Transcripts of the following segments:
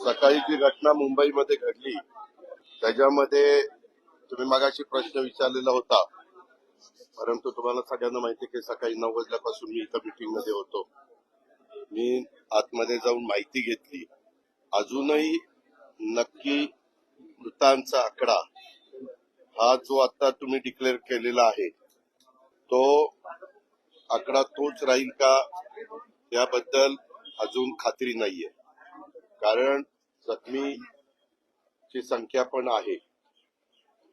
सकाळी जी घटना मुंबईमध्ये घडली त्याच्यामध्ये तुम्ही मागाशी प्रश्न विचारलेला होता. परंतु तुम्हाला सगळ्यांना माहिती की सकाळी नऊ वाजल्यापासून मी इथं मीटिंगमध्ये होतो. मी आतमध्ये जाऊन माहिती घेतली. अजूनही नक्की मृतांचा आकडा हा जो आता तुम्ही डिक्लेअर केलेला आहे तो आकडा तोच राहील का? याबद्दल अजून खात्री नाहीये. कारण जखमीची संख्या पण आहे.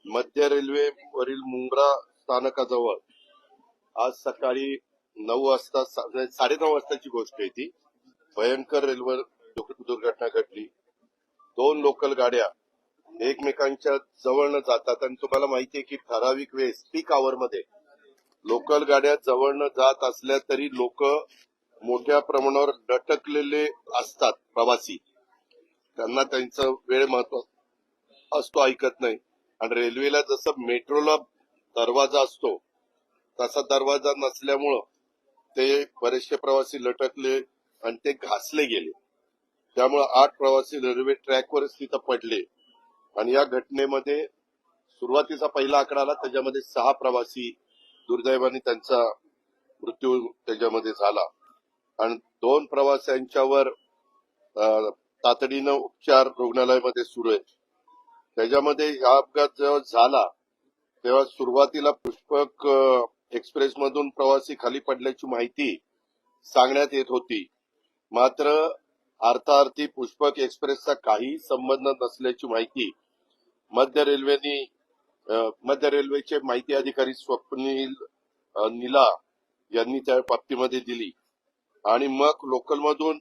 मध्य रेल्वेवरील मुंब्रा स्थानकाजवळ आज सकाळी नऊ वाजता साडे म्हणजे साडेनऊ वाजताची गोष्ट आहे ती. भयंकर रेल्वे दुर्घटना घडली. दोन लोकल गाड्या एकमेकांच्या जवळनं जातात. आणि तुम्हाला माहितीये की ठराविक वेळेस पीक आवर मध्ये लोकल गाड्या जवळनं जात असल्या तरी लोक मोठ्या प्रमाणावर लटकलेले असतात प्रवासी. त्यांना त्यांचा वेळ महत्त्व असतो ऐकत नाही. आणि रेल्वेला जसं मेट्रोला दरवाजा असतो तसा दरवाजा नसल्यामुळं ते बरेचसे प्रवासी लटकले आणि ते घासले गेले. त्यामुळे आठ प्रवासी रेल्वे ट्रॅकवरच तिथं पडले. आणि या घटनेमध्ये सुरुवातीचा पहिला आकडा आला त्याच्यामध्ये सहा प्रवासी दुर्दैवाने त्यांचा मृत्यू त्याच्यामध्ये झाला. आणि दोन प्रवाशांच्यावर तातडीनं उपचार रुग्णालयामध्ये सुरू आहेत. त्याच्यामध्ये हा अपघात जेव्हा झाला तेव्हा सुरुवातीला पुष्पक एक्सप्रेस मधून प्रवासी खाली पडल्याची माहिती सांगण्यात येत होती. मात्र अर्थार्थी पुष्पक एक्सप्रेसचा काही संबंध नसल्याची माहिती मध्य रेल्वेने मध्य रेल्वेचे माहिती अधिकारी स्वप्नील निला यांनी त्या बाबतीमध्ये दिली. आणि मग लोकलमधून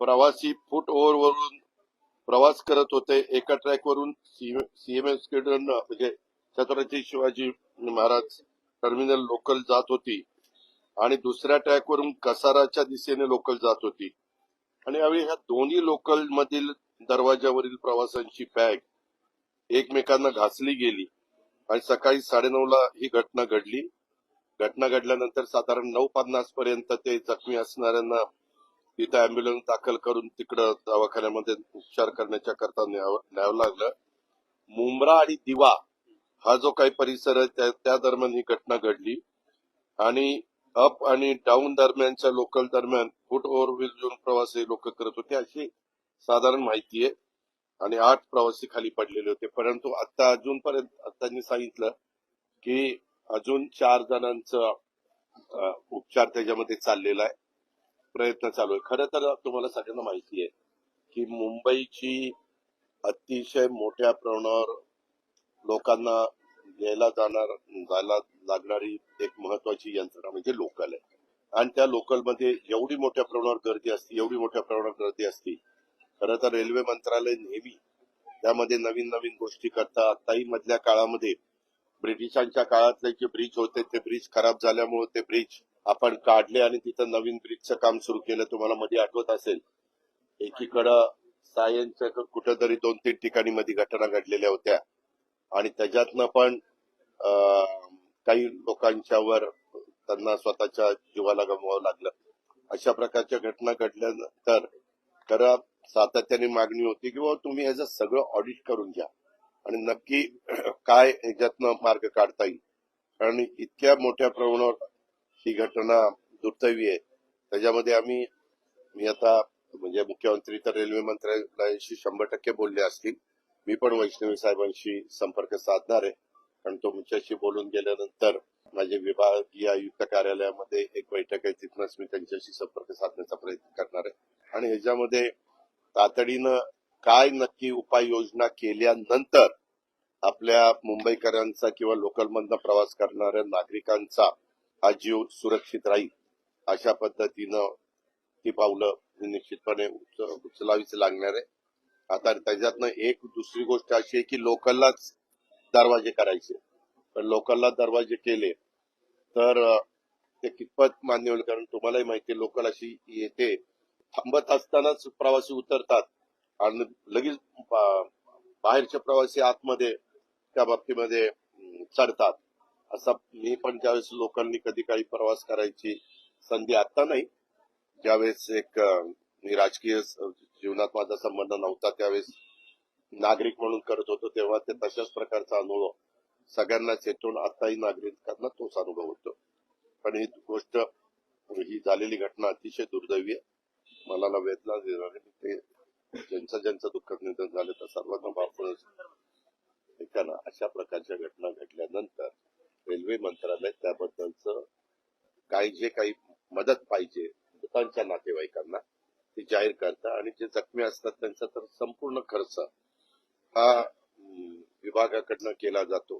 प्रवासी फूट ओव्हरवरून प्रवास करत होते. एका ट्रॅक वरून सीएमएस म्हणजे छत्रपती शिवाजी महाराज टर्मिनल लोकल जात होती. आणि दुसऱ्या ट्रॅक वरून कसाराच्या दिशेने लोकल जात होती. आणि यावेळी ह्या दोन्ही लोकल मधील दरवाजावरील प्रवाशांची बॅग एकमेकांना घासली गेली. आणि सकाळी साडेनऊला ही घटना घडली. घटना घडल्यानंतर साधारण नऊ पन्नास पर्यंत ते जखमी असणाऱ्यांना तिथे अँब्युलन्स दाखल करून तिकडं दवाखान्यामध्ये उपचार करण्याच्या करता न्यावं लागलं. मुंब्रा आणि दिवा हा जो काही परिसर आहे त्या- दरम्यान ही घटना घडली. आणि अप आणि डाऊन दरम्यानच्या लोकल दरम्यान फुट ओव्हरब्रिज घेऊन प्रवासी लोक करत होते. अशी साधारण माहिती आहे. आणि आठ प्रवासी खाली पडलेले होते. परंतु आता अजूनपर्यंत त्यांनी सांगितलं की अजून चार जणांचं उपचार त्याच्यामध्ये चाललेला आहे. प्रयत्न चालू आहे. खरं तर तुम्हाला सगळ्यांना माहिती आहे की मुंबईची अतिशय मोठ्या प्रमाणावर लोकांना घ्यायला जाणार जायला लागणारी एक महत्वाची यंत्रणा म्हणजे लोकल आहे. आणि त्या लोकलमध्ये एवढी मोठ्या प्रमाणावर गर्दी असते एवढी मोठ्या प्रमाणावर गर्दी असते खरं तर रेल्वे मंत्रालय नेहमी त्यामध्ये नवीन नवीन गोष्टी करतात. आताही मधल्या काळामध्ये ब्रिटिशांच्या काळातले जे ब्रिज होते ते ब्रिज खराब झाल्यामुळे ते ब्रिज आपण काढले आणि तिथं नवीन ब्रिजचं काम सुरू केलं तुम्हाला मध्ये आठवत असेल. एकीकडं सायन्सच्या कुठेतरी दोन तीन ठिकाणी मध्ये घटना घडलेल्या होत्या. आणि त्याच्यातनं पण अं, काही लोकांच्यावर त्यांना स्वतःच्या जीवाला गमवावं लागलं. अशा प्रकारच्या घटना घडल्यानंतर खरं सातत्याने मागणी होती की बाबा तुम्ही ह्याचं सगळं ऑडिट करून घ्या. आणि नक्की काय ह्याच्यातनं मार्ग काढता येईल. कारण इतक्या मोठ्या प्रमाणावर ही घटना दुर्दैवी आहे. त्याच्यामध्ये आम्ही मी आता म्हणजे मुख्यमंत्री तर रेल्वे मंत्रालयाशी शंभर टक्के बोलले असतील. मी पण वैष्णवी साहेबांशी संपर्क साधणार आहे. कारण तुमच्याशी बोलून गेल्यानंतर माझे विभागीय आयुक्त कार्यालयामध्ये एक बैठक आहे. तिथूनच मी त्यांच्याशी संपर्क साधण्याचा प्रयत्न करणार आहे. आणि ह्याच्यामध्ये तातडीनं काय नक्की उपाययोजना केल्यानंतर आपल्या मुंबईकरांचा किंवा लोकलमधनं प्रवास करणाऱ्या नागरिकांचा हा जीव सुरक्षित राहील अशा पद्धतीनं ती पावलं निश्चितपणे उचलावीच लागणार आहे. आता त्याच्यातनं एक दुसरी गोष्ट अशी आहे की लोकललाच दरवाजे करायचे. पण लोकलला दरवाजे केले तर ते कितपत मान्य होईल? कारण तुम्हालाही माहिती लोकल अशी येते थांबत असतानाच प्रवासी उतरतात. आणि लगेच बाहेरचे प्रवासी आतमध्ये त्या बाबतीमध्ये चढतात. असा मी पण ज्यावेळेस लोकांनी कधी काही प्रवास करायची संधी आता नाही ज्यावेळेस एक मी राजकीय जीवनात माझा संबंध नव्हता त्यावेळेस नागरिक म्हणून करत होतो तेव्हा ते तशाच प्रकारचा अनुभव सगळ्यांनाच येतो आताही नागरिकांना तोच अनुभव होतो. पण ही गोष्ट ही झालेली घटना अतिशय दुर्दैवी आहे. मनाला वेदना देणारी ते ज्यांचं ज्यांचं दुःखद निधन झालं तर सर्वांना ऐका ना अशा प्रकारच्या घटना घडल्यानंतर रेल्वे मंत्रालय त्याबद्दलच काही जे काही मदत पाहिजे मृतांच्या नातेवाईकांना ते जाहीर करतात आणि जे जखमी असतात त्यांचा तर संपूर्ण खर्च हा विभागाकडनं केला जातो.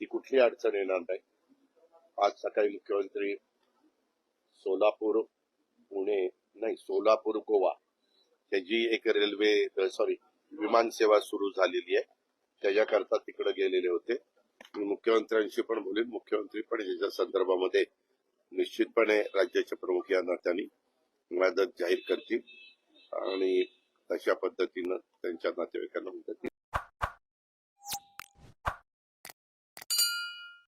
ती कुठली अडचण येणार नाही. आज सकाळी मुख्यमंत्री सोलापूर पुणे नाही सोलापूर गोवा त्याची एक रेल्वे सॉरी विमान सेवा सुरू झालेली आहे. त्याच्याकरता तिकडे गेलेले होते. मी मुख्यमंत्र्यांशी पण बोलेन. मुख्यमंत्री पण याच्या संदर्भामध्ये निश्चितपणे राज्याचे प्रमुख या नात्याने मदत जाहीर करतील. आणि तशा पद्धतीनं त्यांच्या नातेवाईकांना मदत